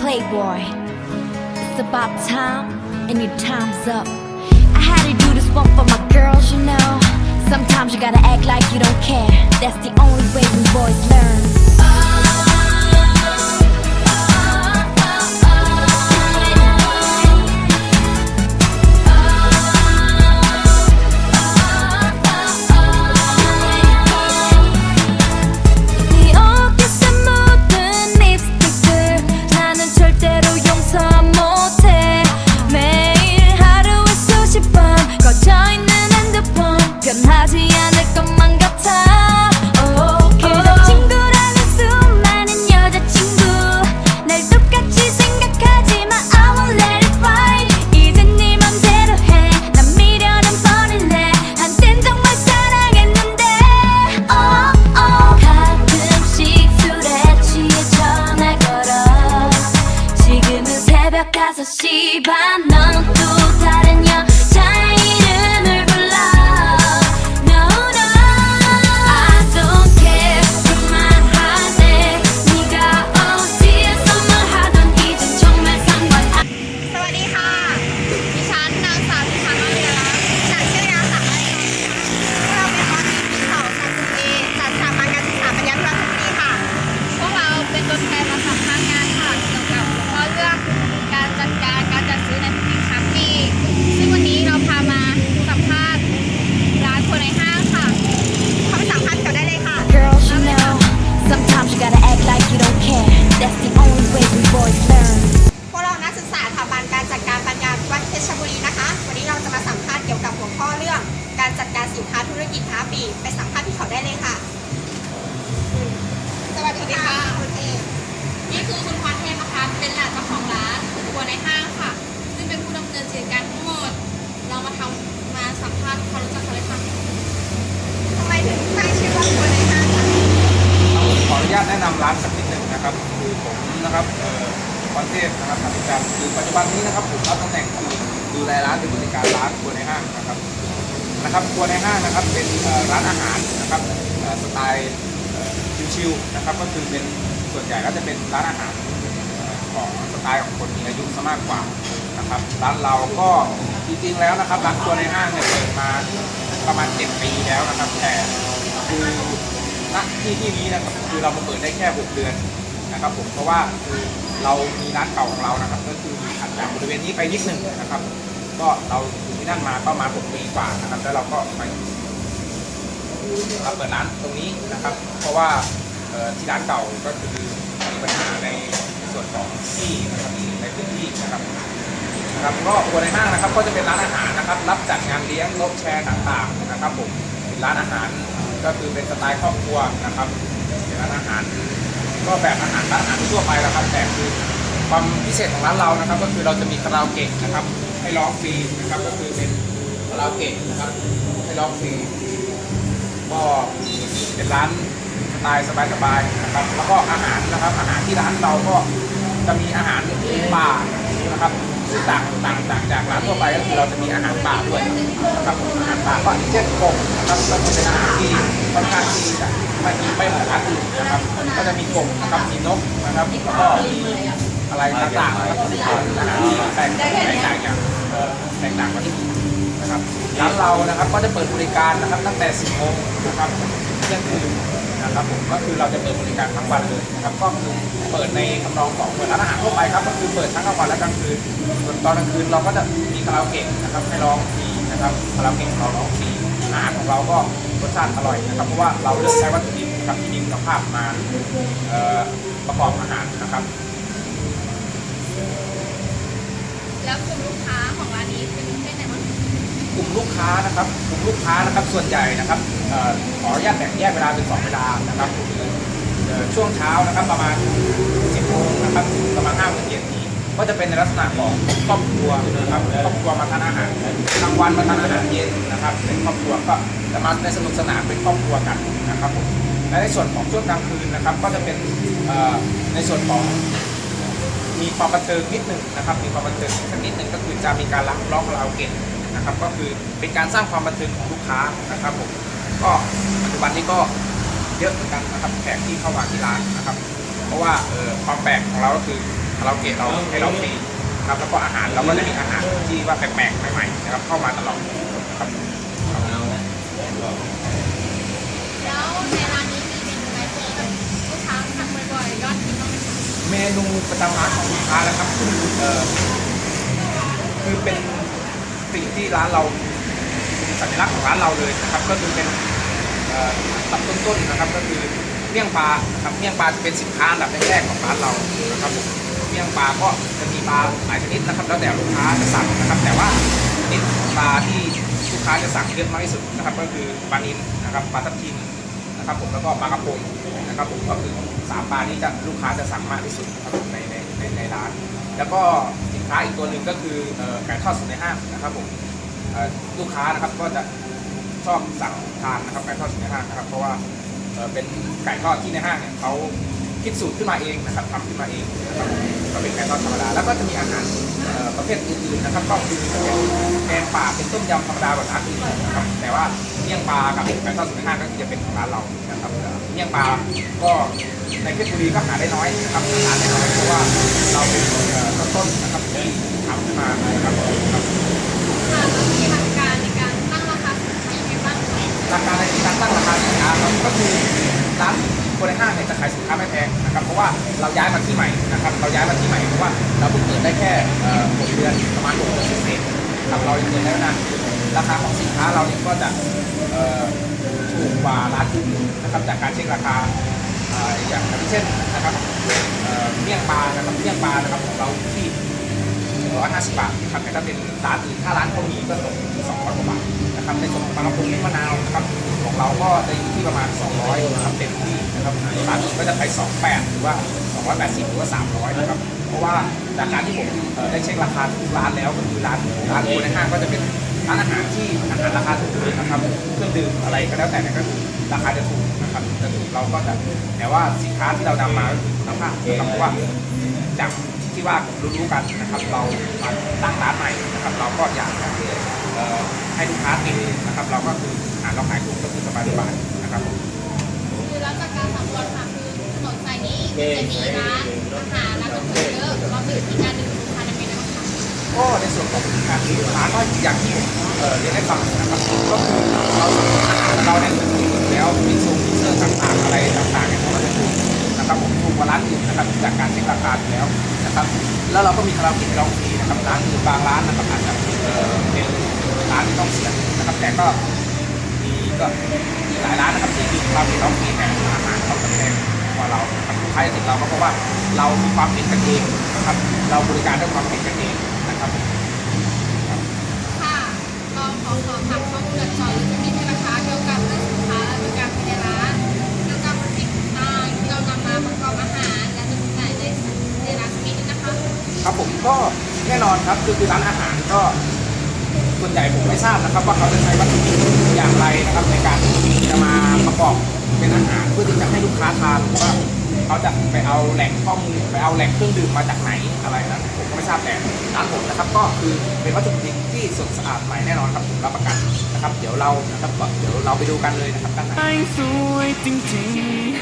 Playboy. It's about time, and your time's up. I had to do this one for my girls, you know. Sometimes you gotta act like you don't care. That's the only way we boys learn. 5시 반. 너는 또 다른 여 มาทำมาสัมภาษณ์ความรู้จักเขาเลยค่ะทำไมถึงตั้งชื่อว่าครัวในห้างคะขออนุญาตแนะนำร้านสักนิดหนึ่งนะครับ คือผมนะครับเอ่อพรเทพนะครับทำกิจการคือปัจจุบันนี้นะครับผมรับตำแหน่งคือดูแลร้านเป็นบริการร้านครัวในห้างนะครับนะครับครัวในห้างนะครับเป็นเอ่อร้านอาหารนะครับเอ่อสไตล์เอ่อชิวๆนะครับก็คือเป็นส่วนใหญ่ก็จะเป็นร้านอาหาร ของสไตล์ของคนมีอายุซะมากกว่านะครับร้านเราก็ ริงๆแล้วนะครับร้านครัวในห้างเนี่ยเปิดมาประมาณ7ปีแล้วนะครับ แต่คือณที่ที่นี้นะครับคือเรามาเปิดได้แค่6เดือนนะครับผมเพราะว่าคือเรามีร้านเก่าของเรานะครับ ก็คือถัดจากบริเวณนี้ไปนิดหนึ่งนะครับ ก็เราอยู่ที่นั่นมาประมาณ6ปีกว่านะครับ แล้วเราก็ไปมาเปิดร้านตรงนี้นะครับ เพราะว่าที่ร้านเก่าก็คือมีปัญหาในส่วนของที่นะครับในพื้นที่นะครับ นะครับก็ครัวในห้างนะครับก็จะเป็นร้านอาหารนะครับ รับจัดงานเลี้ยงโต๊ะแชร์ต่างๆนะครับผมเป็นร้านอาหารก็คือเป็นสไตล์ครอบครัวนะครับเป็นร้านอาหาร ก็แบบอาหารร้านอาหารทั่วไปแล้วครับ แต่คือความพิเศษของร้านเรานะครับ ก็คือเราจะมีคาราโอเกะนะครับ ให้ร้องฟรีนะครับก็คือเป็นคาราโอเกะนะครับให้ร้องฟรีก็เป็นร้านสไตล์สบายๆนะครับ แล้วก็อาหารนะครับ อาหารที่ร้านเราก็จะมีอาหารป่านะครับ ซึ่งต่างต่างต่างจากร้านทั่วไปก็คือเราจะมีอาหารป่าด้วยนะครับอาหารป่าก็อย่เช่นกบนะครับก็จะเป็นอาหารที่ค่อนข้างที่จะไม่ไม่เหมือนร้านอื่นนะครับก็จะมีกบนะครับมีนกนะครับแล้วก็มีอะไรต่างๆนะครับที่เป็นอาหารที่แตกตกต่างจากเออแตกต่างกว่าที่นนะครับร้านเรานะครับก็จะเปิดบริการนะครับตั้งแต่ 10โมงนะครับเที่ยงคืน นะครับผมก็คือเราจะเปิดบริการทั้งวันเลยนะครับก็คือเปิดในทำนองของเปิดร้านอาหารทั่วไปครับก็คือเปิดทั้งกลางวันและกลางคืนส่วนตอนกลางคืนเราก็จะมีคาราโอเกะนะครับให้ร้องฟรีนะครับคาราโอเกะของเราร้องฟรีอาหารของเราก็รสชาติอร่อยนะครับเพราะว่าเราเลือกใช้วัตถุดิบนะครับที่มีคุณภาพมาเอ่อประกอบอาหารนะครับ แล้วกลุ่มลูกค้าของร้านนี้เป็นประเภทไหนบ้างกลุ่มลูกค้านะครับกลุ่มลูกค้านะครับส่วนใหญ่นะครับเอ่อ ขออนุญาตแบ่งแยกเวลาเป็นสองเวลานะครับคือเอ่อช่วงเช้านะครับประมาณ 10โมงนะครับถึงประมาณ5โมงเย็นนี้ก็จะเป็นในลักษณะของครอบครัวนะครับครอบครัวมาทานอาหารกลางวันมาทานอาหารเย็นนะครับ เป็นครอบครัวก็จะมาในสนุกสนานเป็นครอบครัวกันนะครับผมและในส่วนของช่วงกลางคืนนะครับ ก็จะเป็นในส่วนของมีความบันเทิงนิดหนึ่งนะครับ มีความบันเทิงสักนิดหนึ่งก็คือจะมีการร้องร้องคาราโอเกะนะครับ ก็คือเป็นการสร้างความบันเทิงของลูกค้านะครับผม ก็ปัจจุบันนี้ก็เยอะเหมือนกันนะครับแขกที่เข้ามาที่ร้านนะครับ เพราะว่าเออความแปลกของเราก็คือคาราโอเกะเราให้เราฟรีครับแล้วก็อาหารเราก็จะมีอาหารที่ว่าแปลกๆใหม่ๆนะครับเข้ามาตลอดครับแล้วในร้านนี้มีเมนูอะไรที่แบลูกค้าสั่งบ่อยๆยอดฮิตบ้างไหมคะเมนูประจำร้านของลูกค้านะครับคือเออคือเป็นสิ่งที่ร้านเราสัญลักษณ์ของร้านเราเลยนะครับ ก็คือเป็น ตับต้นๆนะครับ ก็คือเมี่ยงปลานะครับเมี่ยงปลาจะเป็นสินค้าอันดับแรกๆของร้านเรานะครับผมเมี่ยงปลาก็จะมีปลาหลายชนิดนะครับ แล้วแต่ลูกค้าจะสั่งนะครับ แต่ว่าชนิดปลาที่ลูกค้าจะสั่งเยอะมากที่สุดนะครับ ก็คือปลานิลนะครับปลาทับทิมนะครับ ผมแล้วก็ปลากระพงนะครับ ผมก็คือสามปลาที่จะลูกค้าจะสั่งมากที่สุดนะครับในในในในร้าน แล้วก็สินค้าอีกตัวหนึ่งก็คือไก่ทอดสุดในห้างนะครับผมลูกค้านะครับก็จะ ชอบสั่งทานนะครับไก่ทอดสุดในห้างนะครับ เพราะว่าเป็นไก่ทอดที่ในห้างเนี่ยเขาคิดสูตรขึ้นมาเองนะครับทำขึ้นมาเองนะครับก็เป็นไก่ทอดธรรมดาแล้วก็จะมีอาหารประเภทอื่นๆนะครับก็คือจะเป็นแกงป่าเป็นต้มยำธรรมดาแบบร้านอื่นนะครับแต่ว่าเมี่ยงปลากับไก่ทอดสุดในห้างก็จะเป็นของร้านเรานะครับเมี่ยงปลาก็ในเพชรบุรีก็หาได้น้อยนะครับหาได้น้อยเพราะว่าเราเป็นต้นนะครับที่ทำขึ้นมานะครับ บ้าคะหลักการในการตั้งราคาสินค้าครับก็คือร้านคนในห้างเนี่ยจะขายสินค้าไม่แพงนะครับเพราะว่าเราย้ายมาที่ใหม่นะครับเราย้ายมาที่ใหม่เพราะว่าเราเพิ่งเปิดได้แค่หกเดือนประมาณหกเดือนเศษครับเรายังเปิดได้ไม่นานราคาของสินค้าเราเนี่ยก็จะถูกกว่าร้านอื่นนะครับจากการเช็คราคาอย่างเช่นนะครับเมี่ยงปลานะครับเมี่ยงปลานะครับของเราที่150บาทครับแต่ถ้าเป็นร้านอื่นถ้าร้านเขามีก็ตกที่200กว่าบาท นะครับในส่วนของปลากระพงมะนาวนะครับของเราก็จะอยู่ที่ประมาณ 200นะครับเต็มที่นะครับร้านอื่นก็จะไป 28 หรือว่า 280 หรือว่า 300 นะครับ เพราะว่าจากกาที่ผมได้เช็คราคาทุกร้านแล้วก็คือร้านร้านโในห้างก็จะเป็นร้านอาหารที่อาหารราคาถูกนะครับเครื่องดื่มอะไรก็แล้วแต่นี่ก็คือราคาจะถูกนะครับจะถูกเราก็จะแต่ว่าสินค้าที่เรานำมาคุณภาพนะครับเพราะว่าจาก ที่ว่ารู้ๆกันนะครับเรามาตั้งร้านใหม่นะครับเราก็อยากจะเอ่อให้ลูกค้าติดนะครับ เราก็คืออ่าเราขายถูกก็คือสบายๆนะครับคือแล้วจากการสำรวจค่ะคือถนนสายนี้จะมีร้านอาหารร้านกาแฟเยอะเรามีวิธีการดึงลูกค้ายังไงบ้างคะก็ในส่วนของการซื้อลูกค้าก็อย่างที่เออเรียนให้ฟังนะครับก็คือเราเราเนี่ยถูกอยู่แล้วมีทรงมีเสื้อต่างๆอะไรต่างๆเนี่ยเราจะถู ครับจากการเช็คราคาอยู่แล้วนะครับ แล้วเราก็มีคาราโอเกะให้เราฟรีนะครับร้านอื่นบางร้านนะครับอาจจะเอ่อเป็นร้านที่ต้องเสียนะครับ แต่ก็มีก็มีหลายร้านนะครับที่มีความเป็นเราฟรีแต่อาหารเขาจะแพงกว่าเราครับลูกค้าจะติดเราก็เพราะว่าเรามีความเป็นกันเองนะครับ เราบริการด้วยความเป็นกันเองนะครับค่ะเราขอสอบถามข้อมูลเจาะลึกสักนิดนึงนะคะเกี่ยวกับเรื่องสินค้าและบริการภายในร้านเกี่ยวกับสิ่งต่างที่เรานำมาประกอบ อนครับคือคือร้านอาหารก็ส่วนใหญ่ผมไม่ทราบนะครับ ว่าเขาจะใช้วัตถุดิบอย่างไรนะครับ ในการจะมาประกอบเป็นอาหารเพื่อที่จะให้ลูกค้าทานว่าเขาจะไปเอาแหล่งข้อมูลไปเอาแหล่งเครื่องดื่มมาจากไหนอะไรนะผมก็ไม่ทราบแต่ร้านผมนะครับ ก็คือเป็นวัตถุดิบที่สดสะอาดใหม่แน่นอนครับผมรับประกันนะครับ เดี๋ยวเรานะครับก็เดี๋ยวเราไปดูกันเลยนะครับด้านในสวยจริง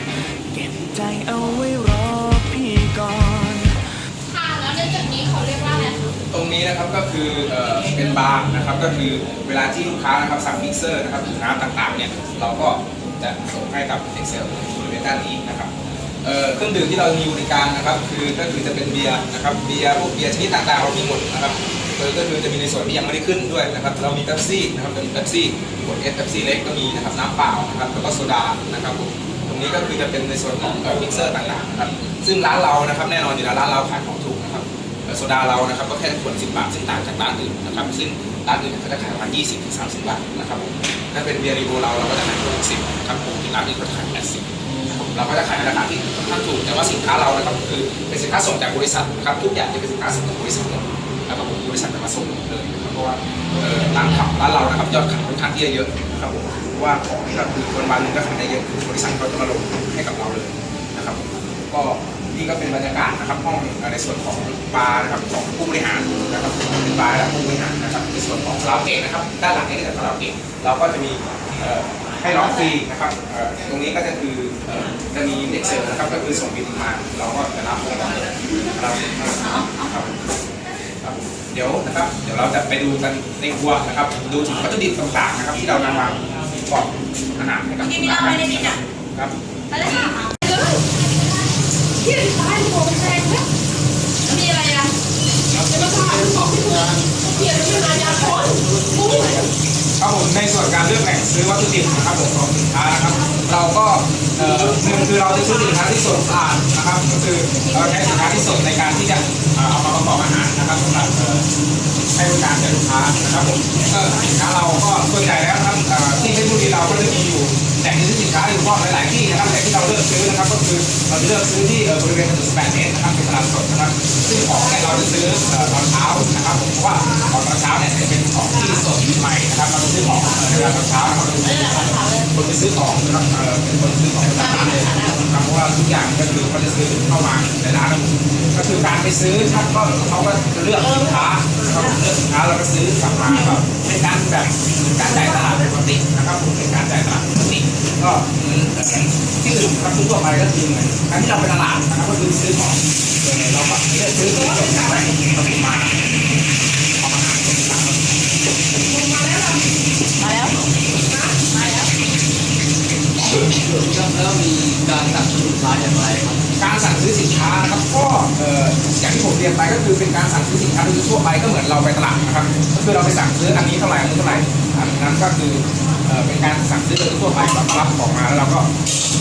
ๆเก็บใจเอาไว้รอ นะครับก็คือเป็นบาร์นะครับก็คือเวลาที่ลูกค้านะครับสั่งมิกเซอร์นะครับหรือน้ำต่างๆเนี่ยเราก็จะส่งให้กับเด็กเซลล์บริเวณด้านนี้นะครับเครื่องดื่มที่เรามีบริการนะครับคือก็คือจะเป็นเบียร์นะครับเบียร์พวกเบียร์ชนิดต่างๆเรามีหมดนะครับก็คือจะมีในส่วนที่ยังไม่ได้ขึ้นด้วยนะครับเรามีเป๊ปซี่นะครับเป็นเป๊ปซี่ขวดเอสเป๊ปซี่เล็กก็มีนะครับน้ำเปล่านะครับแล้วก็โซดานะครับผมตรงนี้ก็คือจะเป็นในส่วนของมิกเซอร์ต่างๆนะครับซึ่งร้านเรานะครับแน่นอนอยู่แล้วร้านเราขายของถูก โซดาเรานะครับก็แค่ขวด10 บาท ซึ่งต่างจากร้านอื่นนะครับซึ่งร้านอื่นเขาจะขายประมาณ20ถึง30 บาทนะครับผมถ้าเป็นเบียร์รีโวเราเราก็จะขายขวด10ครับผมร้านอื่นก็จะขาย80นะครับเราก็จะขายในราคาที่ค่อนข้างถูกแต่ว่าสินค้าเรานะครับคือเป็นสินค้าส่งจากบริษัทนะครับทุกอย่างจะเป็นสินค้าส่งจากบริษัทหมดนะครับผมบริษัทจะมาส่งเลยนะครับเพราะว่าร้านขับร้านเรานะครับยอดขายค่อนข้างที่จะเยอะนะครับผมเพราะว่าของนี่ก็คือวันวันหนึงก็ขายได้เยอะบริษัทเขาจะมาลงให้กับเราเลยนะครับก็ นี่ก็เป็นบรรยากาศนะครับห้องเอ่อในส่วนของบาร์นะครับของผู้บริหารนะครับเป็นบาร์และผู้บริหารนะครับในส่วนของคาราโอเกะนะครับด้านหลังนี่คือคาราโอเกะเราก็จะมีเอ่อให้ร้องฟรีนะครับเอ่อตรงนี้ก็จะคือเอ่อจะมีเด็กเสิร์ฟนะครับก็คือส่งบินมาเราก็จะรับนะครับครับครับครับเดี๋ยวนะครับเดี๋ยวเราจะไปดูกันในครัวนะครับ ดูถึงวัตถุดิบต่างๆนะครับที่เรานำมาประกอบอาหารให้กับลูกค้าครับมีอะไรอะจะมาถ่ายของที่ตัวเกียนไม่มายาคนครับผมในส่วนการเลือกแหล่งซื้อวัตถุดิบนะครับผมของสินค้านะครับ เราก็เอ่อหนึ่งคือเราจะซื้อสินค้าที่สดสะอาดนะครับ ก็คือเราใช้สินค้าที่สดในการที่จะ เอามาประกอบอาหารนะครับสำหรับให้บริการแก่ลูกค้านะครับผมก็สินค้าเราก็ส่วนใหญ่แล้วครับที่เพชรบุรีเราก็จะมีอยู่แหล่งซื้อสินค้าอยู่ก็หลายๆที่นะครับแต่ที่เราเลือกซื้อนะครับก็คือเราจะเลือกซื้อที่บริเวณถนน18เมตรนะครับเป็นตลาดสดนะครับซึ่งของเนี่ยเราจะซื้อเอ่อตอนเช้านะครับผมเพราะว่าของตอนเช้าเนี่ยจะเป็นของที่สดใหม่นะครับเราจะซื้อของในเวลาตอนเช้านะครับเราจะซื้อคนไปซื้อของนะครับเป็นคนซื้อของในร้านเลย นะครับเพราะว่าทุกอย่างก็คือเขาจะซื้อเข้ามาในร้านก็คือการไปซื้อท่านก็เขาก็จะเลือกสินค้าเขาเลือกสินค้าเราก็ซื้อกลับมาก็เป็นการแบบการจ่ายตลาดปกตินะครับผมเป็นการจ่ายตลาดปกติก็เหมือนที่อื่นครับทั่วไปก็คือเหมือนการที่เราไปตลาดนะครับก็คือซื้อของส่วนใหญ่เราก็เลือกซื้อของสดจากแหล่งผลิมาเอามาหารเป็นต่างๆ แล้วมีการสั่งซื้อสิน ค้าอย่างไรครับการสั่งซื้อสินค้านะครับก็เอ่ออย่างที่ผมเรียนไปก็คือเป็นการสั่งซื้อสินค้าโดยทั่วไปก็เหมือนเราไปตลาดนะครับก็คือเราไปสั่งซื้ออันนี้เท่าไหร่อันนี้เท่าไหร่อันนั้นก็คือเอ่อเป็นการสั่งซื้อโดยทั่วไปเรารับของมาแล้วเราก็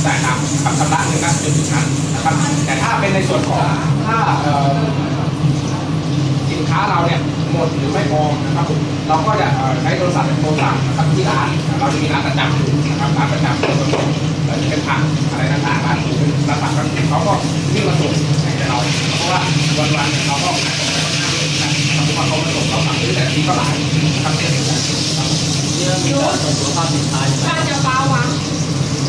จ่ายตามคำชำระเงินนะจนถึงนั้นนะครับแต่ถ้าเป็นในส่วนของถ้าเอ่อสินค้าเราเนี่ย เราก็จะใช้โทรศัพท์เป็นโทรสั่งนะครับที่ร้าน เราจะมีร้านประจำอยู่นะครับร้านประจำเป็นส่วนของเอ่อเป็นผักอะไรต่างๆร้านเป็นร้านผักก็เขาก็วิ่งมาส่งให้เรา เพราะว่าวันๆเราก็ขายของนะครับเพราะว่าเขามาส่งเราสั่งซื้อแต่ที่ก็หลายนะครับเช่นเดียวกันครับเรื่องมีการตรวจสุขภาพสินค้าอย่างไรถ้าจะเบาหวัง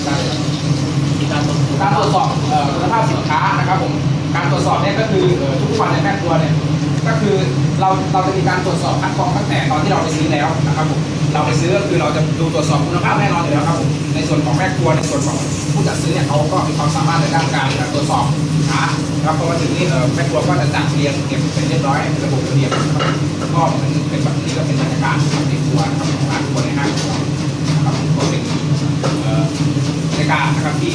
การตรวจสุขการตรวจสอบเอ่อคุณภาพสินค้านะครับผม การตรวจสอบเนี่ยก็คือทุกวันในแม่ครัวเนี่ย ก็คือเราเราจะมีการตรวจสอบคัดกรองตั้งแต่ตอนที่เราไปซื้อแล้วนะครับผมเราไปซื้อก็คือเราจะดูตรวจสอบคุณภาพแน่นอนอยู่แล้วครับผมในส่วนของแม่ครัวในส่วนของผู้จัดซื้อเนี่ยเขาก็มีความสามารถในด้านการตรวจสอบสินค้านะครับพอมาถึงนี่เออแม่ครัวก็จะจัดเรียงเก็บเป็นเรียบร้อยระบบระเบียบนะครับก็เหมือนเป็นแบบนี้ก็เป็นบรรยากาศของในครัวครับของร้านครัวในห้างนะครับก็เป็นเอ่อในการนะครับที่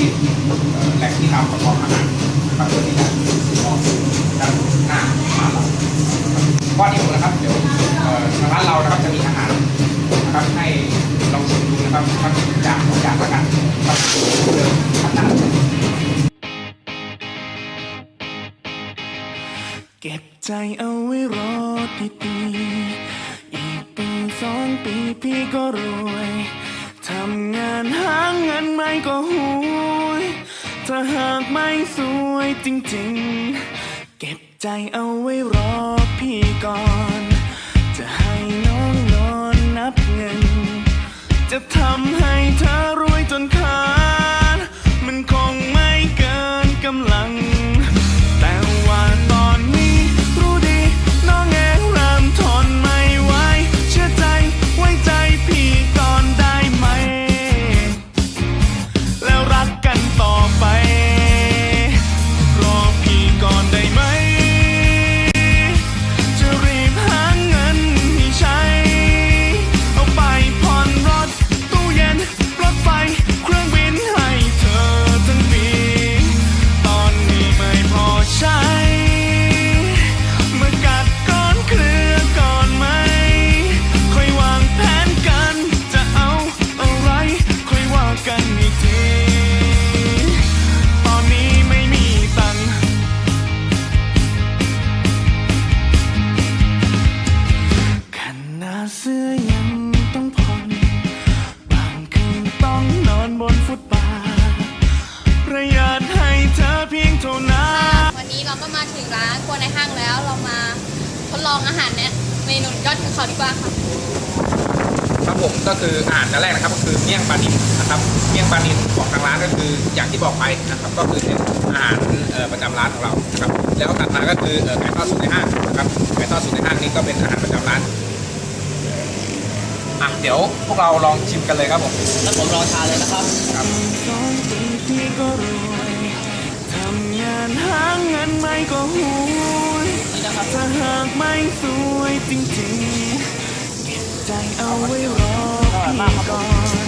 แหล่งที่ทำประกอบอาหารนะครับเพื่อที่จะมอง ด้านหน้าร้านเราก็ที่ผมนะครับ เดี๋ยวทางร้านเรานะครับจะมีอาหารนะครับให้ลองชิมดูนะครับทั้งอย่างสองอย่างละกันครับเดิมขนาดเก็บใจเอาไว้รอดีๆอีกปีสองปีพี่ก็รวยทำงานหาเงินไม่ก็หุยถ้าหากไม่สวยจริงๆเก็บ ใจเอาไว้รอพี่ก่อน จะให้น้องนอนนับเงิน จะทำให้ ถึงร้านครัวในห้างแล้ว เรามาทดลองอาหารเนี่ยเมนูยอดของเขาดีกว่าค่ะ ครับผมก็คืออาหารจานแรกนะครับก็คือเมี่ยงปลานิลนะครับเมี่ยงปลานิลของทางร้านก็คืออย่างที่บอกไปนะครับก็คือเป็นอาหารเอ่อประจำร้านของเรานะครับแล้วถัดมาก็คือเอ่อไก่ทอดสูตรในห้างนะครับไก่ทอดสูตรในห้างนี่ก็เป็นอาหารประจำร้านอะเดี๋ยวพวกเราลองชิมกันเลยครับผม แล้วผมลองทานเลยนะครับ ครับสองปีพี่ก็รวยทำงานหาเงินไม่ก็หวยถ้าหากไม่สวยจริงๆเก็บใจเอาไว้รอพี่ก่อน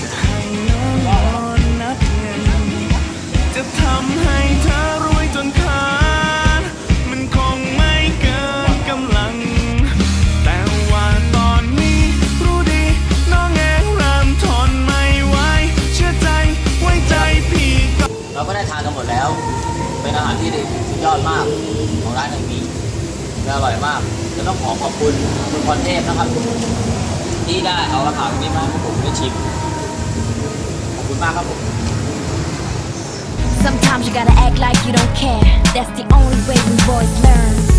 จะให้น้องนอนนับเงิน จะทำให้เธอรวยจนารที่สุดยอดมากของร้านแห่งนี้และอร่อยมากจะต้องขอขอบคุณคุณพรเทพนะครับที่ได้เอาอาหารนี้มาให้ผมได้ชิมขอบคุณมากครับผม Sometimes you gotta act like you don't care. That's the only way we boys learn.